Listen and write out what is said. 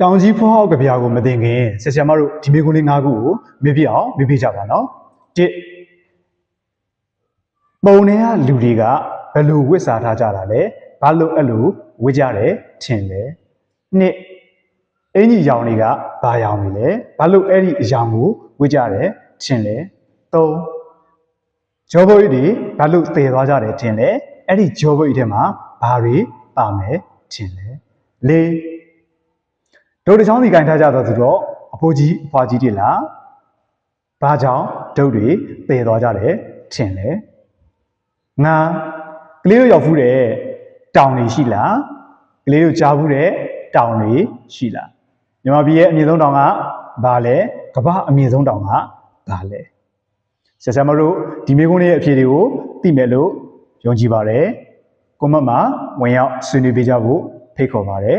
တောင်ကြီးဖွားဟောက်ကဗျာကိုမသိခင်ဆရာဆရာမတို့ဒီမေကွန်းလေး၅ခုကိုမေ့ပြအောင်မေ့ပြကြပါနော်၁ပုံထဲကလူတွေကဘယ်လိုဝတ်စားထားကြတာလဲဘာလို့အဲ့လိုဝတ်ကြတယ်ထင်လဲနှစ်အင်ကြီးရောင်တွေကဘာရောင်တွေလဲဘာလို့အဲ့ဒီအရောင်ကိုဝတ်ကြတယ်ထင်လဲ၃ဂျောဘိုအိတ်တွေဘာလို့တည်သွားကြတယ်ထင်လဲအဲ့ဒီဂျောဘိုအိတ်ထဲမှာဘာတွေပါမယ်ထင်လဲ၄ ဒုတ်တစ်ချောင်းစီကင်ထားကြတော့သူတော့အဖိုးကြီးအဖွားကြီးတွေလားဘာကြောင့်ဒုတ်တွေတည်သွားကြတယ်ထင်လဲငါကလေးတို့ရောက်ဖူးတဲ့တောင်တွေရှိလားကလေးတို့ကြားဖူးတဲ့တောင်တွေရှိလားမြန်မာပြည်ရဲ့အမြင့်ဆုံးတောင်ကဘာလဲကမ္ဘာအမြင့်ဆုံးတောင်ကဘာလဲဆရာဆရာမတို့ဒီမေကုန်းလေးရဲ့အဖြေတွေကိုသိမယ်လို့ယုံကြည်ပါတယ်ကွန်မန့်မှာဝင်ရောက်ဆွေးနွေးပေးကြဖို့ဖိတ်ခေါ်ပါတယ်